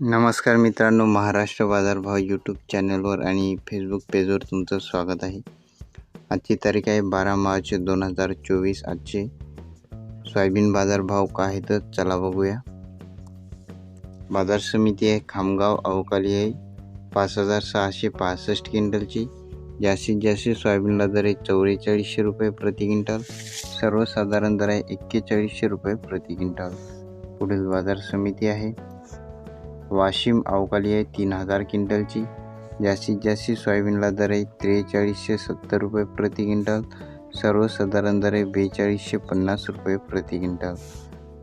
नमस्कार मित्रांनो महाराष्ट्र बाजारभाव यूट्यूब चॅनलवर आणि फेसबुक पेजवर तुमचं स्वागत आहे. आजची तारीख आहे बारा मार्च दोन हजार चोवीस. आजचे सोयाबीन बाजारभाव काय आहे तर चला बघूया. बाजार समिती आहे खामगाव अवकाली आहे. पाच हजार सहाशे पासष्ट क्विंटलची. जास्तीत जास्त सोयाबीनला दर आहे चौवेचाळीसशे रुपये प्रति क्विंटल. सर्वसाधारण दर आहे एक्केचाळीसशे रुपये प्रति क्विंटल. पुढील बाजार समिती आहे. वाशिम अवकाली आहे तीन हजार क्विंटलची. जास्तीत जास्त सोयाबीनला दर आहे त्रेचाळीसशे सत्तर रुपये प्रति क्विंटल. सर्वसाधारण दर आहे बेचाळीसशे पन्नास रुपये प्रति क्विंटल.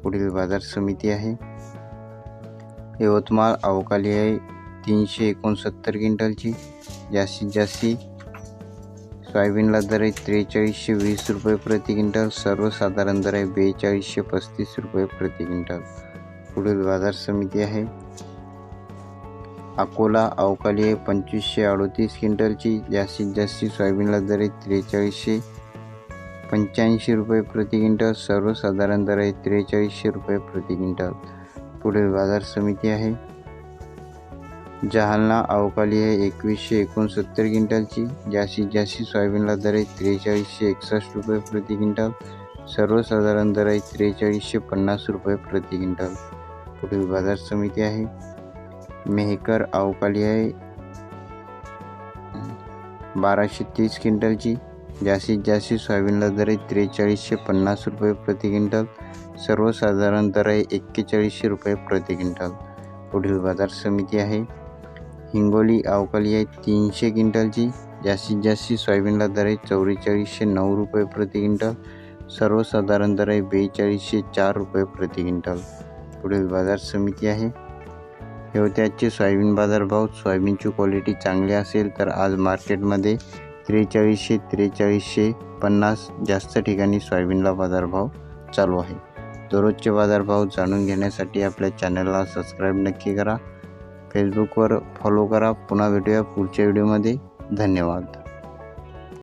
पुढील बाजार समिती आहे. यवतमाळ अवकाली आहे तीनशे एकोणसत्तर क्विंटलची. जास्तीत जास्त सोयाबीनला दर आहे त्रेचाळीसशे वीस रुपये प्रति क्विंटल. सर्वसाधारण दर आहे बेचाळीसशे पस्तीस रुपये प्रति क्विंटल. पुढील बाजार समिती आहे. अकोला अवकाली आहे पंचवीसशे अडोतीस क्विंटलची जास्तीत जास्त सोयाबीनला दर आहे त्रेचाळीसशे पंच्याऐंशी रुपये प्रति क्विंटल. सर्वसाधारण दर आहे त्रेचाळीसशे रुपये प्रति क्विंटल. पुढील बाजार समिती आहे. जहालना अवकाली आहे एकवीसशे एकोणसत्तर क्विंटलची जास्तीत जास्त सोयाबीनला दर आहे त्रेचाळीसशे एकसष्ट रुपये प्रति क्विंटल. सर्वसाधारण दर आहे त्रेचाळीसशे पन्नास रुपये प्रति क्विंटल. पुढील बाजार समिती आहे. मेहकर अवकाली आहे. बाराशे तीस क्विंटलची जास्तीत जास्त सोयाबीनला दर आहे त्रेचाळीसशे पन्नास रुपये प्रति क्विंटल. सर्वसाधारण दर आहे एक्केचाळीसशे रुपये प्रति क्विंटल. पुढील बाजार समिती आहे. हिंगोली अवकाली आहे तीनशे क्विंटलची. जास्तीत जास्त सोयाबीनला दर आहे चौवेचाळीसशे नऊ रुपये प्रति क्विंटल. सर्वसाधारण दर आहे बेचाळीसशे चार रुपये प्रति क्विंटल. पुढील बाजार समिती आहे. हेवत्याचे सोयाबीन बाजारभाव सोयाबीनची क्वालिटी चांगली असेल तर आज मार्केटमध्ये त्रेचाळीसशे त्रेचाळीसशे पन्नास जास्त ठिकाणी सोयाबीनला बाजारभाव चालू आहे. दररोजचे बाजारभाव जाणून घेण्यासाठी आपल्या चॅनलला सबस्क्राईब नक्की करा. फेसबुकवर फॉलो करा. पुन्हा भेटूया पुढच्या व्हिडिओमध्ये धन्यवाद.